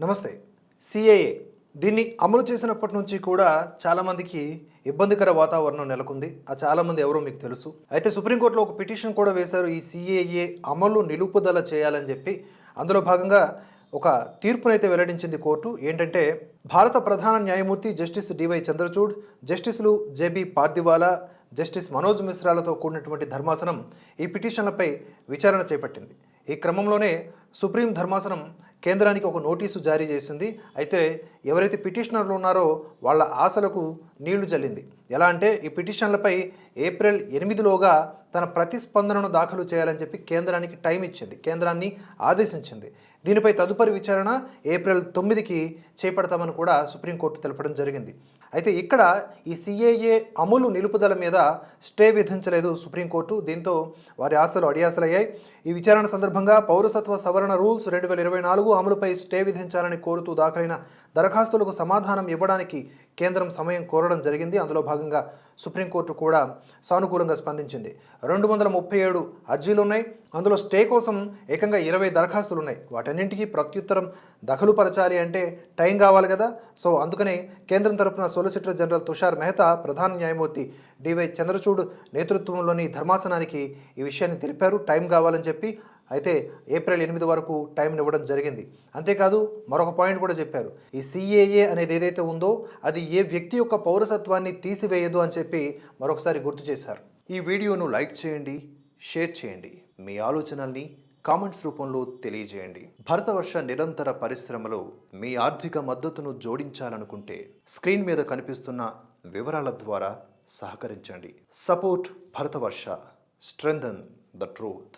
నమస్తే. సిఏఏ దీన్ని అమలు చేసినప్పటి నుంచి కూడా చాలామందికి ఇబ్బందికర వాతావరణం నెలకొంది. ఆ చాలామంది ఎవరో మీకు తెలుసు. అయితే సుప్రీంకోర్టులో ఒక పిటిషన్ కూడా వేశారు. ఈ సిఏఏ అమలు నిలుపుదల చేయాలని చెప్పి. అందులో భాగంగా ఒక తీర్పునైతే వెల్లడించింది కోర్టు. ఏంటంటే భారత ప్రధాన న్యాయమూర్తి జస్టిస్ డివై చంద్రచూడ్ జస్టిస్లు జేబీ పార్దివాలా జస్టిస్ మనోజ్ మిశ్రాలతో కూడినటువంటి ధర్మాసనం ఈ పిటిషన్లపై విచారణ చేపట్టింది. ఈ క్రమంలోనే సుప్రీం ధర్మాసనం కేంద్రానికి ఒక నోటీసు జారీ చేసింది. అయితే ఎవరైతే పిటిషనర్లు ఉన్నారో వాళ్ళ ఆశలకు నీళ్ళు జల్లింది. ఎలా అంటే ఈ పిటిషన్లపై ఏప్రిల్ ఎనిమిదిలోగా తన ప్రతిస్పందనను దాఖలు చేయాలని చెప్పి కేంద్రానికి టైం ఇచ్చింది. కేంద్రాన్ని ఆదేశించింది. దీనిపై తదుపరి విచారణ ఏప్రిల్ తొమ్మిదికి చేపడతామని కూడా సుప్రీంకోర్టు తెలపడం జరిగింది. అయితే ఇక్కడ ఈ సిఏఏ అమలు నిలుపుదల మీద స్టే విధించలేదు సుప్రీంకోర్టు. దీంతో వారి ఆశలు అడియాసలయ్యాయి. ఈ విచారణ సందర్భంగా పౌరసత్వ సవరణ రూల్స్ రెండు వేల ఇరవై నాలుగు అమలుపై స్టే విధించాలని కోరుతూ దాఖలైన దరఖాస్తులకు సమాధానం ఇవ్వడానికి కేంద్రం సమయం కోరడం జరిగింది. అందులో భాగంగా సుప్రీంకోర్టు కూడా సానుకూలంగా స్పందించింది. రెండు వందల ముప్పై ఏడు అర్జీలు ఉన్నాయి అందులో స్టే కోసం ఏకంగా ఇరవై దరఖాస్తులు ఉన్నాయి వాటన్నింటికీ ప్రత్యుత్తరం దఖలుపరచాలి అంటే టైం కావాలి కదా. సో అందుకనే కేంద్రం తరపున సొలిసిటర్ జనరల్ తుషార్ మెహతా ప్రధాన న్యాయమూర్తి డివై చంద్రచూడ్ నేతృత్వంలోని ధర్మాసనానికి ఈ విషయాన్ని తెలిపారు. టైం కావాలని చెప్పి అయితే ఏప్రిల్ ఎనిమిది వరకు టైం ఇవ్వడం జరిగింది. అంతేకాదు మరొక పాయింట్ కూడా చెప్పారు. ఈ సిఏఏ అనేది ఏదైతే ఉందో అది ఏ వ్యక్తి యొక్క పౌరసత్వాన్ని తీసివేయదు అని చెప్పి మరొకసారి గుర్తు చేశారు. ఈ వీడియోను లైక్ చేయండి షేర్ చేయండి. మీ ఆలోచనల్ని కామెంట్స్ రూపంలో తెలియజేయండి. భరతవర్ష నిరంతర పరిశ్రమలో మీ ఆర్థిక మద్దతును జోడించాలనుకుంటే స్క్రీన్ మీద కనిపిస్తున్న వివరాల ద్వారా సహకరించండి. Support Bharatvarsha strengthen the truth.